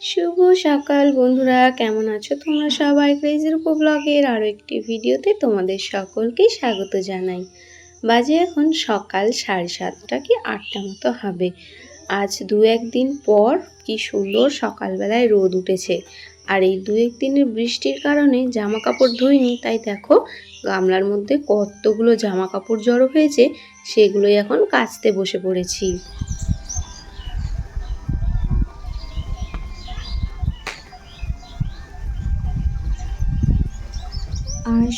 শুভ সকাল বন্ধুরা, কেমন আছো তোমরা সবাই? ক্রেজির ব্লগের আরও একটি ভিডিওতে তোমাদের সকলকে স্বাগত জানাই। বাজে এখন সকাল সাড়ে সাতটা কি আটটা মতো হবে। আজ দু একদিন পর কি সুন্দর সকালবেলায় রোদ উঠেছে। আর এই দু এক দিনের বৃষ্টির কারণে জামা কাপড় ধুইনি, তাই দেখো গামলার মধ্যে কতগুলো জামা কাপড় জড়ো হয়েছে, সেগুলোই এখন কাচতে বসে পড়েছি।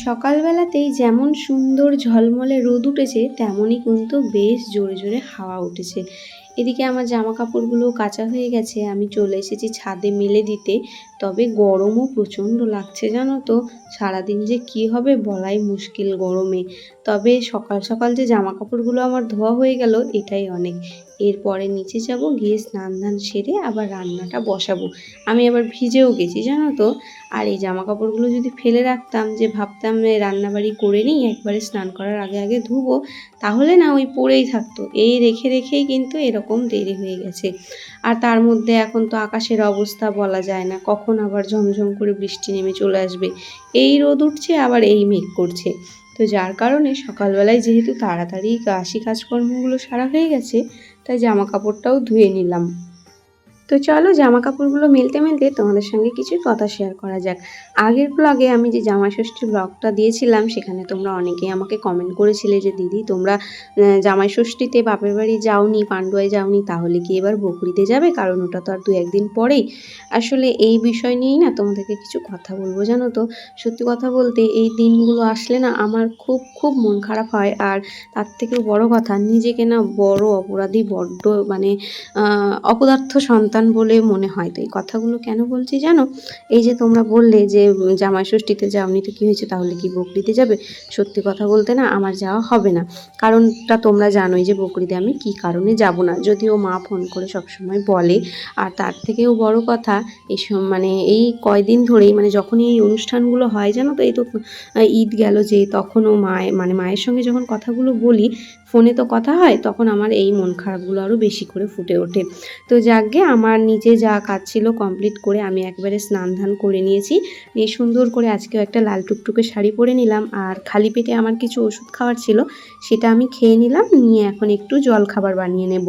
সকালবেলাতেই যেমন সুন্দর ঝলমলে রোদ উঠেছে, তেমনই কিন্তু বেশ জোরে জোরে হাওয়া উঠেছে। এদিকে আমার জামা কাপড়গুলো কাঁচা হয়ে গেছে, আমি চলে এসেছি ছাদে মেলে দিতে। তবে গরমও প্রচণ্ড লাগছে, জানো তো? সারাদিন যে কি হবে বলাই মুশকিল গরমে। তবে সকাল সকাল যে জামা কাপড়গুলো আমার ধোয়া হয়ে গেল, এটাই অনেক। এরপরে নিচে যাব, গিয়ে স্নান ধান সেরে আবার রান্নাটা বসাবো। আমি আবার ভিজেও গেছি, জানো তো? আর এই জামা কাপড়গুলো যদি ফেলে রাখতাম, যে ভাবতাম রান্নাবাড়ি করে নিই, একবারে স্নান করার আগে আগে ধুবো, তাহলে না ওই পড়েই থাকতো। এই রেখে রেখেই কিন্তু এরকম দেরি হয়ে গেছে। আর তার মধ্যে এখন তো আকাশের অবস্থা বলা যায় না, কখন আবার ঝমঝম করে বৃষ্টি নেমে চলে আসবে। এই রোদ উঠছে, আবার এই মেঘ করছে। তো যার কারণে সকালবেলায় যেহেতু তাড়াতাড়ি কাশি কাজকর্মগুলো সারা হয়ে গেছে তাই জামা কাপড়টাও ধুয়ে নিলাম। তো চলো জামা কাপড়গুলো মেলতে মেলতে তোমাদের সঙ্গে কিছু কথা শেয়ার করা যাক। আগের ব্লগে আমি যে জামা ষষ্ঠীর ব্লগটা দিয়েছিলাম, সেখানে তোমরা অনেকেই আমাকে কমেন্ট করেছিলে যে, দিদি, তোমরা জামাই ষষ্ঠীতে বাপের বাড়ি যাওনি, পান্ডুয়ায় যাওনি, তাহলে কি এবার বকরিতে যাবে? কারণ ওটা তো আর দু একদিন পরেই। আসলে এই বিষয় নিয়েই না তোমাদেরকে কিছু কথা বলব, জানো তো? সত্যি কথা বলতে এই দিনগুলো আসলে না আমার খুব খুব মন খারাপ হয়। আর তার থেকেও বড় কথা, নিজেকে না বড় অপরাধী, বড্ড মানে অপদার্থ সন্তান। সন্তান বলে মনে হয়। তো এই কথাগুলো কেন বলছি জানো? এই যে তোমরা বললে যে জামাই ষষ্ঠীতে যাওনি তো কী হয়েছে? তাহলে কি বকরিতে যাবে? সত্যি কথা বলতে না, আমার যাওয়া হবে না। কারণটা তোমরা জানোই যে, বকরিতে আমি কি কারণে যাব না। যদিও মা ফোন করে সবসময় বলে। আর তার থেকেও বড় কথা, এই মানে এই কয়দিন ধরেই মানে যখনই এই অনুষ্ঠানগুলো হয়, জানো তো? এই তো ঈদ গেল যে, তখনও মায়ের মানে মায়ের সঙ্গে যখন কথাগুলো বলি ফোনে তো কথা হয়, তখন আমার এই মন খারাপগুলো আরও বেশি করে ফুটে ওঠে। তো যাকগে, আমার নিজে যা কাজ ছিল কমপ্লিট করে আমি একবারে স্নান ধান করে নিয়েছি। নিয়ে সুন্দর করে আজকেও একটা লাল টুকটুকে শাড়ি পরে নিলাম। আর খালি পেটে আমার কিছু ওষুধ খাওয়ার ছিল, সেটা আমি খেয়ে নিলাম। নিয়ে এখন একটু জল খাবার বানিয়ে নেব।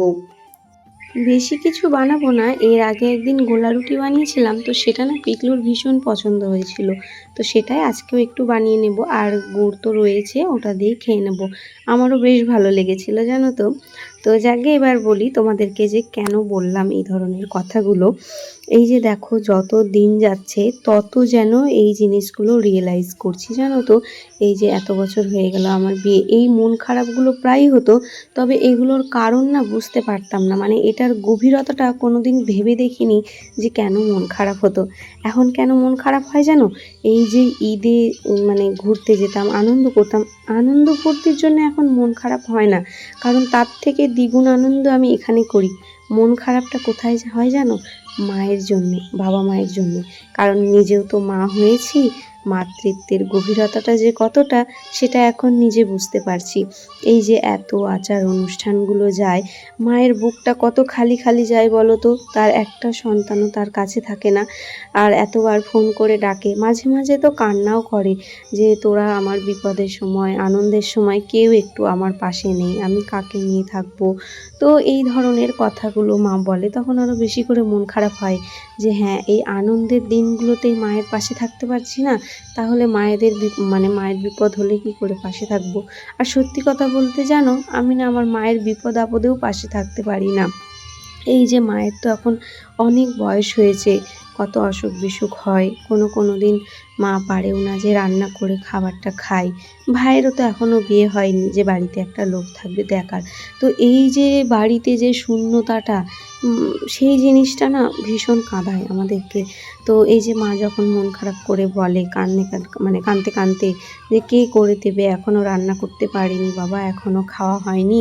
বেশি কিছু বানাবো না। এর আগে একদিন গোলা রুটি বানিয়েছিলাম, তো সেটা না পিকলুর ভীষণ পছন্দ হয়েছিল। তো সেটাই আজকেও একটু বানিয়ে নেব। আর গুড় তো রয়েছে, ওটা দিয়ে খেয়ে নেব। আমারও বেশ ভালো লেগেছিল, জানো তো। তো যাকে এবার বলি তোমাদেরকে যে কেন বললাম এই ধরনের কথাগুলো। এই যে দেখো যত দিন যাচ্ছে, তত যেন এই জিনিসগুলো রিয়েলাইজ করছি। জানো তো, এই যে এত বছর হয়ে গেল আমার বিয়ে, এই মন খারাপগুলো প্রায় হতো, তবে এগুলোর কারণ না বুঝতে পারতাম না। মানে এটার গভীরতাটা কোনো দিন ভেবে দেখিনি যে কেন মন খারাপ হতো। এখন কেন মন খারাপ হয় জানো? এই যে ঈদে মানে ঘুরতে যেতাম, আনন্দ করতাম, আনন্দ ফুর্তির জন্য এখন মন খারাপ হয় না। কারণ তার থেকে দ্বিগুণ আনন্দ আমি এখানে করি। মন খারাপটা কোথায় হয় জানো? মায়ের জন্যে বাবা মায়ের জন্যে। কারণ নিজেও তো মা হয়েছি মাতৃত্বের গভীরতাটা যে কতটা, সেটা এখন নিজে বুঝতে পারছি। এই যে এত আচার অনুষ্ঠানগুলো যায়, মায়ের বুকটা কত খালি খালি যায় বলো তো? তার একটা সন্তানও তার কাছে থাকে না। আর এতবার ফোন করে ডাকে, মাঝে মাঝে তো কান্নাও করে যে তোরা আমার বিপদের সময়, আনন্দের সময় কেউ একটু আমার পাশে নেই, আমি কাকে নিয়ে থাকব? তো এই ধরনের কথাগুলো মা বলে, তখন আরও বেশি করে মন খারাপ হয়। যে হ্যাঁ এই আনন্দের দিনগুলোতেই মায়ের পাশে থাকতে পারছি না, তাহলে মায়েদের মানে মায়ের বিপদ হলে কি করে পাশে থাকব? আর সত্যি কথা বলতে জানো, আমি না আমার মায়ের বিপদ আপদেও পাশে থাকতে পারি না। এই যে মায়ের তো এখন অনেক বয়স হয়েছে, কত অসুখ বিসুখ হয়, কোনো কোনো দিন মা পারেও না যে রান্না করে খাবারটা খায় ভাইয়েরও তো এখনও বিয়ে হয়নি যে বাড়িতে একটা লোক থাকবে দেখার। তো এই যে বাড়িতে যে শূন্যতাটা সেই জিনিসটা না ভীষণ কাঁদায় আমাদেরকে। তো এই যে মা যখন মন খারাপ করে বলে কান্নে মানে কাঁদতে কাঁদতে যে কে করে দেবে এখনও রান্না করতে পারিনি বাবা এখনও খাওয়া হয়নি।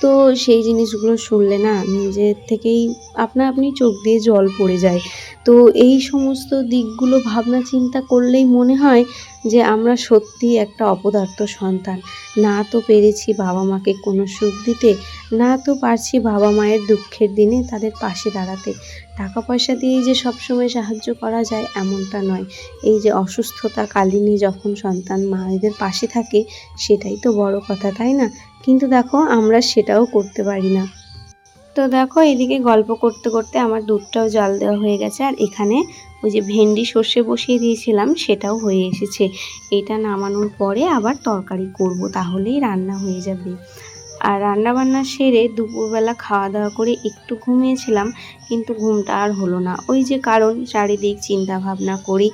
তো সেই জিনিসগুলো শুনলে না নিজের থেকেই, আপনা আপনি চোখ দিয়ে জল পড়ে যায়। তো এই সমস্ত দিকগুলো ভাবনা চিন্তা করলেই মনে হয় যে আমরা সত্যি একটা অপদার্থ সন্তান। না তো পেরেছি বাবা মাকে কোনো সুখ দিতে, না তো পারছি বাবা মায়ের দুঃখের দিনে তাদের পাশে দাঁড়াতে। টাকা পয়সা দিয়েই যে সবসময় সাহায্য করা যায় এমনটা নয়। এই যে অসুস্থতা কালীনে যখন সন্তান মায়েদের পাশে থাকে, সেটাই তো বড় কথা, তাই না? কিন্তু দেখো, আমরা সেটাও করতে পারি না। তো দেখো, এদিকে গল্প করতে করতে আমার দুধটাও জল দেওয়া হয়ে গেছে। আর এখানে ওই যে ভেন্ডি সর্ষে বসিয়ে দিয়েছিলাম, সেটাও হয়ে এসেছে। এটা নামানোর পরে আবার তরকারি করব, তাহলেই রান্না হয়ে যাবে। আর রান্নাবান্না সেরে দুপুরবেলা খাওয়া দাওয়া করে একটু ঘুমিয়েছিলাম কিন্তু ঘুমটা আর হলো না। ওই যে কারণ, চারিদিক চিন্তা ভাবনা করি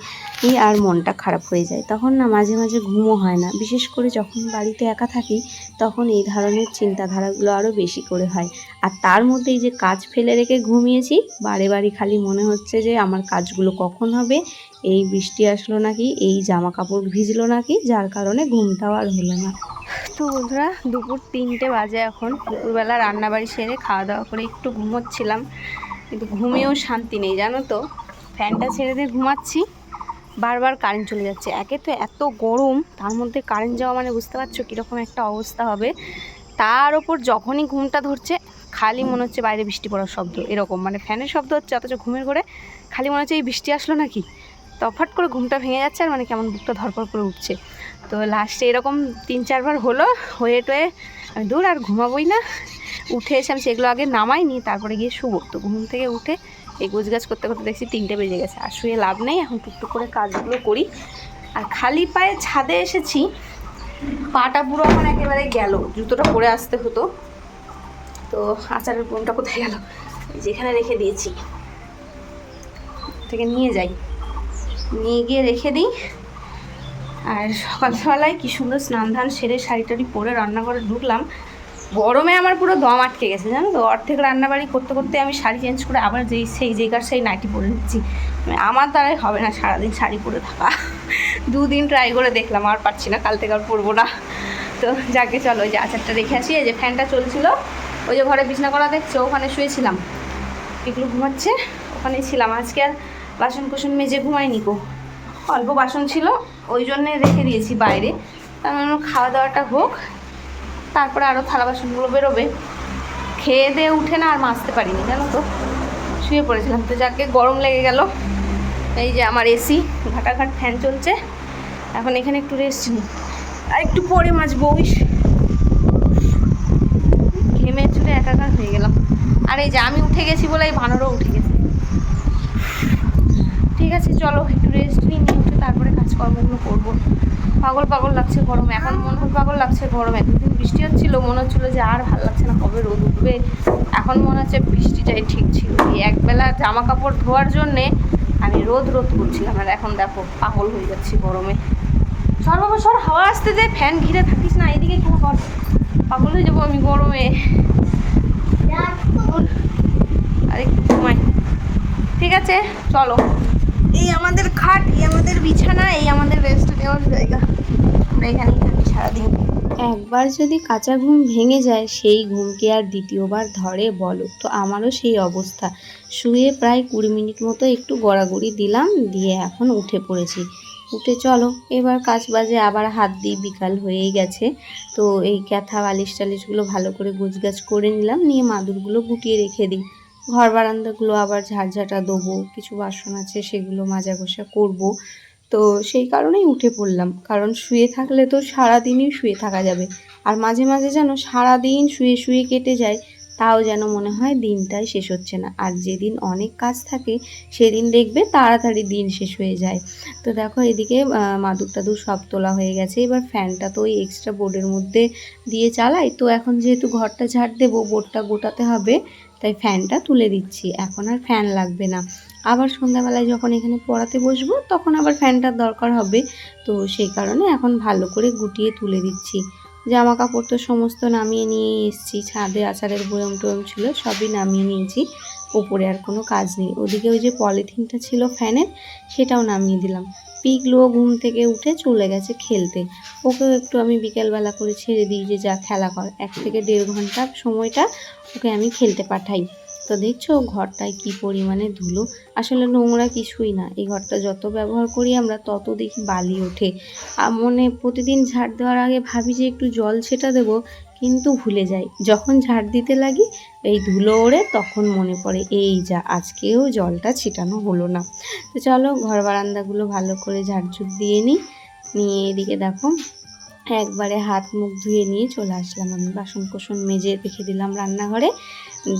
আর মনটা খারাপ হয়ে যায়। তখন না মাঝে মাঝে ঘুমও হয় না। বিশেষ করে যখন বাড়িতে একা থাকি, তখন এই ধরনের চিন্তাধারাগুলো আরও বেশি করে হয়। আর তার মধ্যে এই যে কাজ ফেলে রেখে ঘুমিয়েছি, বারে বারে খালি মনে হচ্ছে যে আমার কাজগুলো কখন হবে, এই বৃষ্টি আসলো নাকি, এই জামা কাপড় ভিজলো নাকি, যার কারণে ঘুমটাও আর হলো না। তো বন্ধুরা, দুপুর তিনটে বাজে এখন। দুপুরবেলা রান্নাবাড়ি সেরে খাওয়া দাওয়া করে একটু ঘুমোচ্ছিলাম। কিন্তু ঘুমিয়েও শান্তি নেই, জানো তো? ফ্যানটা ছেড়ে দিয়ে ঘুমাচ্ছি, বারবার কারেন্ট চলে যাচ্ছে। একে তো এত গরম, তার মধ্যে কারেন্ট যাওয়া মানে বুঝতে পারছ কীরকম একটা অবস্থা হবে? তার ওপর যখনই ঘুমটা ধরছে, খালি মনে হচ্ছে বাইরে বৃষ্টি পড়ার শব্দ, এরকম। মানে ফ্যানের শব্দ হচ্ছে, অথচ ঘুমের ঘরে খালি মনে হচ্ছে এই বৃষ্টি আসলো নাকি? তফাট করে ঘুমটা ভেঙে যাচ্ছে আর মানে কেমন বুকটা ধরপড় করে উঠছে। তো লাস্টে এরকম তিন চারবার হলো, হয়ে টয়ে আমি দূর আর ঘুমাবোই না। উঠে এসে আমি সেগুলো আগে নামাই নামাইনি, তারপরে গিয়ে শুবো। তো ঘুম থেকে উঠে এই গোছ গাছ করতে করতে দেখছি তিনটে বেজে গেছে, আর শুয়ে লাভ নেই, এখন টুকটুক করে কাজগুলো করি। আর খালি পায়ে ছাদে এসেছি, পাটা পুরো আমার একেবারে গেল, জুতোটা পরে আসতে হতো। তো আচারের বোনটা কোথায় গেল? যেখানে রেখে দিয়েছি। থেকে নিয়ে যাই। নিয়ে গিয়ে রেখে দিই। আর সকালবেলায় কি সুন্দর স্নান ধান সেরে শাড়ি টাড়ি পরে রান্নাঘরে ঢুকলাম। গরমে আমার পুরো দম আটকে গেছে, জানো তো? অর্ধেক রান্নাবাড়ি করতে করতে আমি শাড়ি চেঞ্জ করে আবার যেই, সেই যেগার সেই নাইটি পরে নিচ্ছি। মানে আমার দ্বারাই হবে না সারাদিন শাড়ি পরে থাকা। দুদিন ট্রাই করে দেখলাম, আর পারছি না, কাল থেকে আর পরবো না। তো যাকে চলো, ওই যে আচারটা রেখে আসি, এই যে ফ্যানটা চলছিল। ওই যে ঘরে বিছনা করা দেখছ, ওখানে শুয়েছিলাম। এগুলো ঘুমাচ্ছে, ওখানেই ছিলাম। আজকে আর বাসন কুসন মেজে ঘুমাইনি কো অল্প বাসন ছিল, ওই জন্যে রেখে দিয়েছি বাইরে। তার মানে খাওয়া দাওয়াটা হোক তারপরে আরও থালা বাসনগুলো বেরোবে। খেয়ে দিয়ে উঠে না আর মাজতে পারিনি, জানো তো। শুয়ে পড়েছিলাম। তো যাকে গরম লেগে গেল, এই যে আমার এসি, ঘাটাঘাট ফ্যান চলছে। এখন এখানে একটু রেস্ট নিই। আর একটু পরে মাজবো ওই ঘেমে চুলে একাকার হয়ে গেলাম। আর এই যে আমি উঠে গেছি বলে এই ভানোরও উঠে গেছে। ঠিক আছে, চলো, একটু রেস্ট নিই উঠে তারপরে কাজকর্মগুলো করব। পাগল পাগল লাগছে গরমে। এখন মন পাগল লাগছে গরমে। দুদিন বৃষ্টি হচ্ছিল, মনে হচ্ছিল যে আর ভালো লাগছে না, কবে রোদ উঠবে? এখন মনে হচ্ছে বৃষ্টিটাই ঠিক ছিল। একবেলা জামা কাপড় ধোয়ার জন্যে আমি রোদ রোদ করছিলাম, আর এখন দেখো পাগল হয়ে যাচ্ছি গরমে। সর বাবা হাওয়া আসতে দে, ফ্যান ঘিরে থাকিস না, এদিকে কেউ কর। পাগল হয়ে যাব আমি গরমে। আর, ঘুমাই। ঠিক আছে, চলো। এই আমাদের খাট, এই আমাদের বিছানা, এই আমাদের রেস্ট নেওয়ার জায়গা। আমরা এখানেই থাকি সারাদিন। একবার যদি কাঁচা ঘুম ভেঙে যায়, সেই ঘুমকে আর দ্বিতীয়বার ধরে বলো। তো আমারও সেই অবস্থা। শুয়ে প্রায় কুড়ি মিনিট মতো একটু গড়াগড়ি দিলাম, দিয়ে এখন উঠে পড়েছি। উঠে চলো, এবার কাজ বাজে, আবার হাত দিই বিকাল হয়েই গেছে। তো এই ক্যাথা বালিশ টালিশগুলো ভালো করে গুছগাছ করে নিলাম, নিয়ে মাদুরগুলো গুটিয়ে রেখে দিই। ঘর বারান্দাগুলো আবার ঝাড়ঝাঁটা দেবো, কিছু বাসন আছে সেগুলো মাজা ঘষা করব। তো সেই কারণেই উঠে পড়লাম, কারণ শুয়ে থাকলে তো সারাদিনই শুয়ে থাকা যাবে। আর মাঝে মাঝে যেন সারাদিন শুয়ে শুয়ে কেটে যায়, তাও যেন মনে হয় দিনটাই শেষ হচ্ছে না। আর যেদিন অনেক কাজ থাকে, সেদিন দেখবে তাড়াতাড়ি দিন শেষ হয়ে যায়। তো দেখো এদিকে মাদুর টাদুর সব তোলা হয়ে গেছে। এবার ফ্যানটা তো ওই এক্সট্রা বোর্ডের মধ্যে দিয়ে চালাই। তো এখন যেহেতু ঘরটা ঝাড় দেবো বোর্ডটা গোটাতে হবে তাই ফ্যানটা তুলে দিচ্ছি। এখন আর ফ্যান লাগবে না। আবার সন্ধ্যাবেলায় যখন এখানে পড়াতে বসবো, তখন আবার ফ্যানটার দরকার হবে। তো সেই কারণে এখন ভালো করে গুটিয়ে তুলে দিচ্ছি। জামা কাপড় তো সমস্ত নামিয়ে নিয়ে এসেছি। ছাদে আচারের বয়ম টয়ম ছিল, সবই নামিয়ে নিয়েছি। ওপরে আর কোনো কাজ নেই। ওদিকে ওই যে পলিথিনটা ছিল ফ্যানের, সেটাও নামিয়ে দিলাম। পিগলো ঘুম থেকে উঠে চলে গেছে খেলতে। ওকেও একটু আমি বিকেলবেলা করে ছেড়ে দিই যে যা খেলা কর। এক থেকে দেড় ঘণ্টা সময়টা ওকে আমি খেলতে পাঠাই। তো দেখছ ঘরটায় কি পরিমাণে ধুলো। আসলে নোংরা কিছুই না। এই ঘরটা যত ব্যবহার করি আমরা তত দেখি বালি ওঠে। আর মনে প্রতিদিন ঝাড় দেওয়ার আগে ভাবি যে একটু জল ছেটা দেবো। কিন্তু ভুলে যাই। যখন ঝাড় দিতে লাগি, এই ধুলো ওড়ে, তখন মনে পড়ে, এই যা, আজকেও জলটা ছিটানো হলো না। তো চলো, ঘর বারান্দাগুলো ভালো করে ঝাড়ঝুট দিয়ে নিই। নিয়ে এদিকে দেখো, একবারে হাত মুখ ধুয়ে নিয়ে চলে আসলাম আমি। বাসন কোসন মেজে রেখে দিলাম রান্নাঘরে।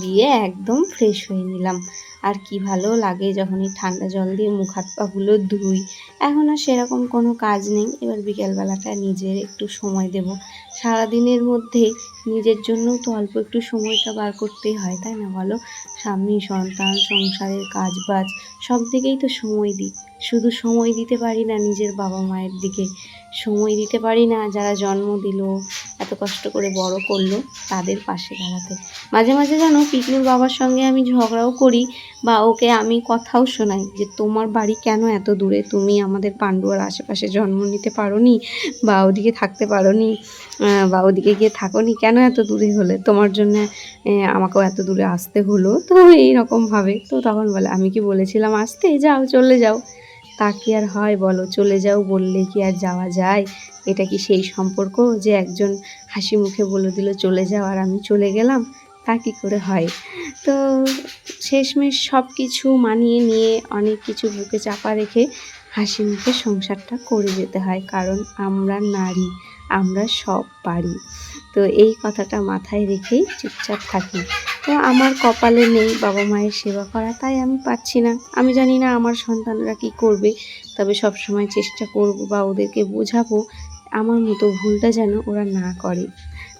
দিয়ে একদম ফ্রেশ হয়ে নিলাম। আর কি ভালো লাগে যখন এই ঠান্ডা জল দিয়ে মুখ হাত পাগুলো ধুই। এখন আর সেরকম কোনো কাজ নেই। এবার বিকেলবেলাটা নিজের একটু সময় দেব। সারাদিনের মধ্যে নিজের জন্যও তো অল্প একটু সময়টা বার করতেই হয়, তাই না বলো? স্বামী, সন্তান, সংসারের কাজ বাজ সব দিকেই তো সময় দিই। শুধু সময় দিতে পারি না নিজের বাবা মায়ের দিকে। সময় দিতে পারি না, যারা জন্ম দিল, এত কষ্ট করে বড় করল, তাদের পাশে দাঁড়াতে। মাঝে মাঝে জানো পিকনুর বাবার সঙ্গে আমি ঝগড়াও করি, বা ওকে আমি কথাও শোনাই যে, তোমার বাড়ি কেন এত দূরে? তুমি আমাদের পাণ্ডুয়ার আশেপাশে জন্ম নিতে পারো নি বা ওদিকে থাকতে পারো নি বা ওদিকে গিয়ে থাকো নি কেন এত দূরে হলে? তোমার জন্য আমাকেও এত দূরে আসতে হলো। তো এইরকমভাবে। তো তখন বলে, আমি কি বলেছিলাম আসতে? যাও, চলে যাও। তা কি আর হয়, বলো, চলে যাও বললে কি আর যাওয়া যায়? এটা কি সেই সম্পর্ক যে একজন হাসি মুখে বলে দিল, চলে যাও আর আমি চলে গেলাম তা কি করে হয়? তো শেষমেশ সব কিছু মানিয়ে নিয়ে অনেক কিছু বুকে চাপা রেখে হাসি মুখে সংসারটা করে যেতে হয়, কারণ আমরা নারী, আমরা সব পারি। তো এই কথাটা মাথায় রেখেই চুপচাপ থাকি। তো আমার কপালে নেই বাবা মায়ের সেবা করা, তাই আমি পাচ্ছি না। আমি জানি না আমার সন্তানরা কি করবে, তবে সব সময় চেষ্টা করব বা ওদেরকে বোঝাবো আমার মতো ভুলটা যেন ওরা না করে।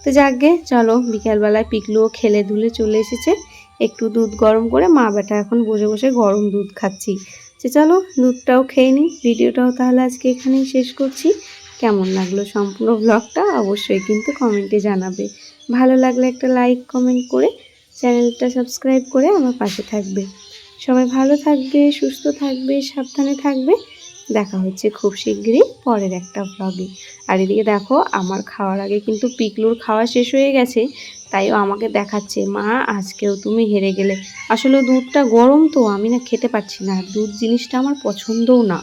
তো যাকগে, চলো বিকালবেলায় পিকলুও খেলে ধুলে চলে এসেছে। একটু দুধ গরম করে মা বেটা এখন বসে বসে গরম দুধ খাচ্ছি। যে চলো দুধটাও খেয়ে নিই, ভিডিওটাও তাহলে আজকে এখানেই শেষ করছি। কেমন লাগল সম্পূর্ণ ব্লগটা অবশ্যই কিন্তু কমেন্টে জানাবে। ভালো লাগলে একটা লাইক কমেন্ট করে চ্যানেলটা সাবস্ক্রাইব করে আমার পাশে থাকবে। সবাই ভালো থাকবে, সুস্থ থাকবে, সাবধানে থাকবে। দেখা হচ্ছে খুব শিগগিরই পরের একটা ব্লগে আর এদিকে দেখো, আমার খাওয়ার আগে কিন্তু পিকলুর খাওয়া শেষ হয়ে গেছে, তাই ও আমাকে দেখাচ্ছে, মা, আজকেও তুমি হেরে গেলে। আসলে দুধটা গরম তো, আমি না খেতে পারছি না। দুধ জিনিসটা আমার পছন্দও না।